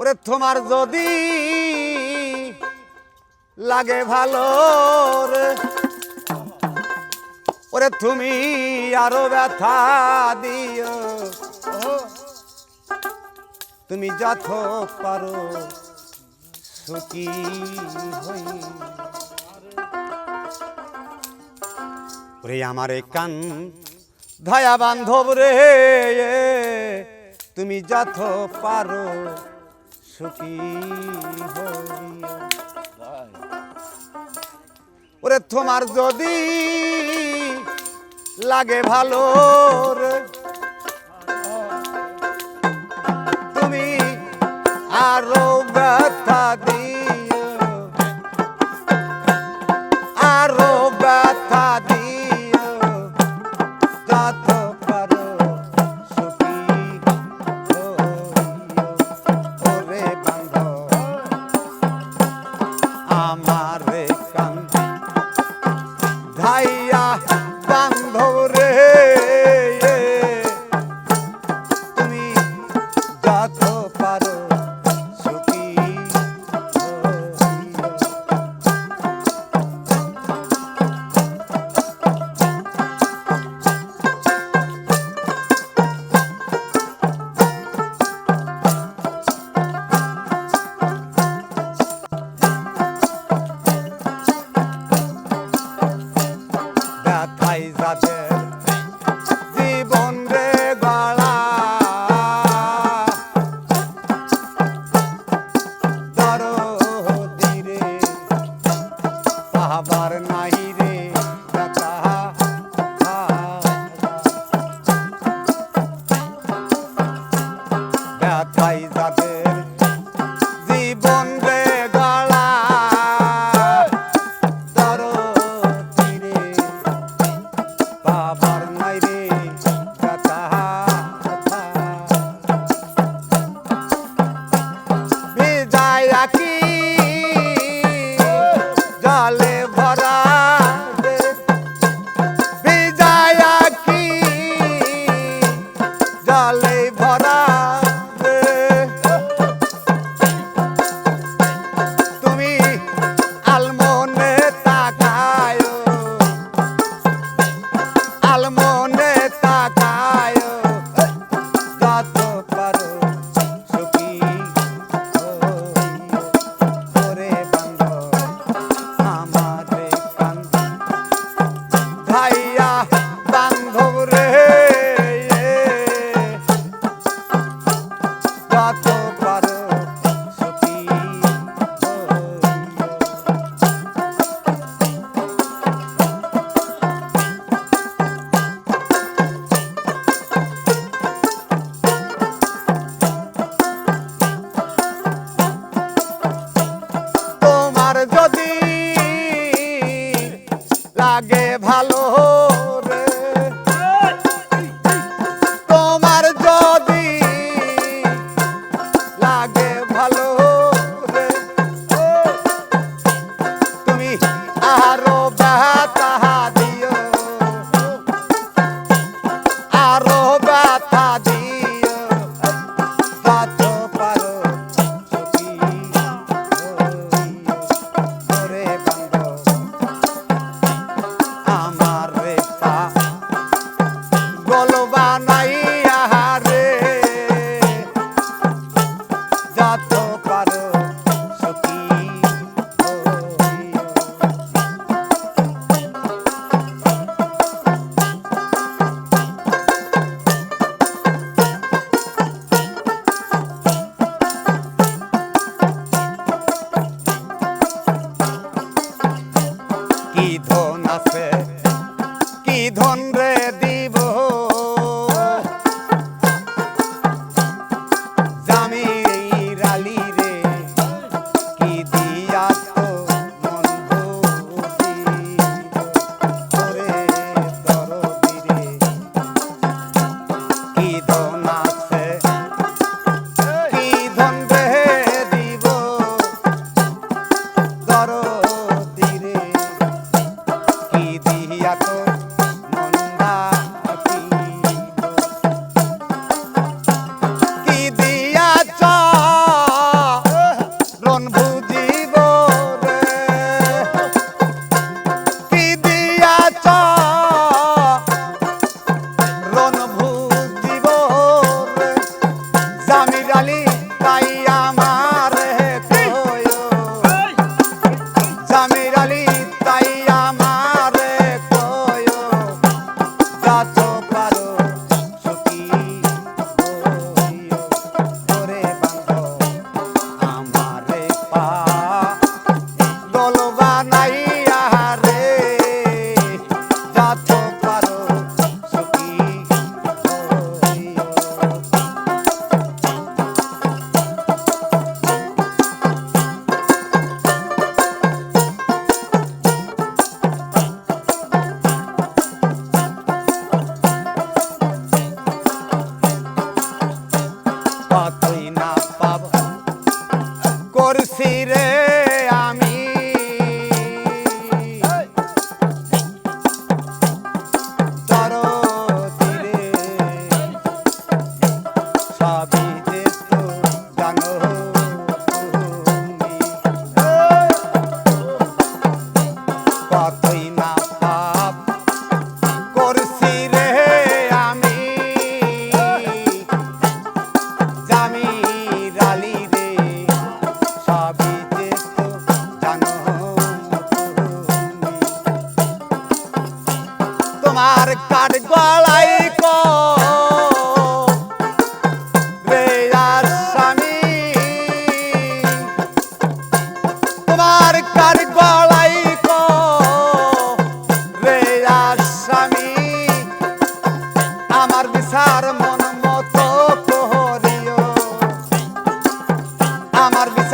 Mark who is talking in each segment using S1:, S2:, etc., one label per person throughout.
S1: ওরে তোমার যদি লাগে ভালো ওরে তুমি আরও ব্যথা দিও। তুমি যত পারো সুখী ওরে আমার কান ধয়া বান্ধব রে। তুমি যত পারো ওরে তোমার যদি লাগে ভালো তুমি আরও cuatro.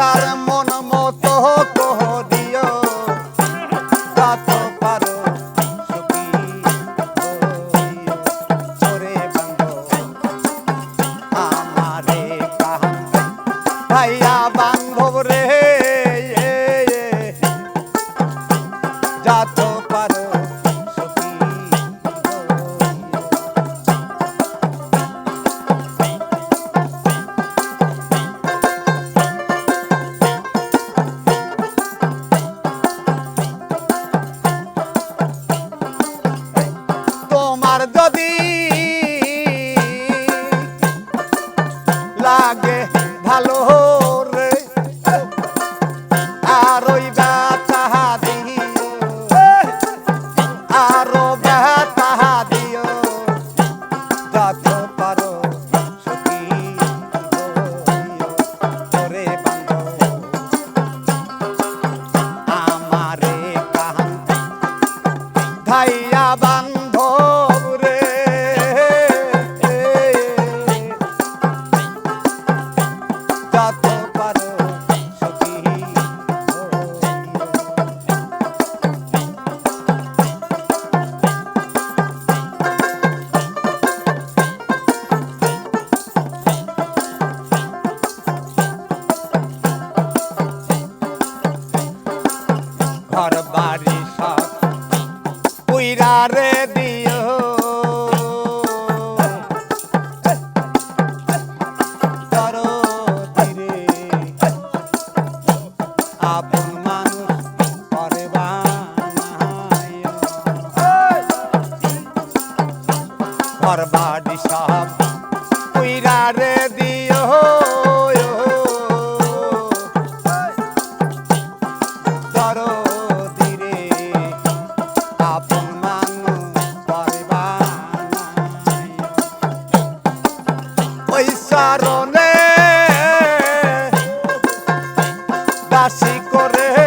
S1: সংসার মন মতো কহ দিও। তাত পারো আমারে ভাইয়া বান্ধব রে যাত পারো be দাসী করে।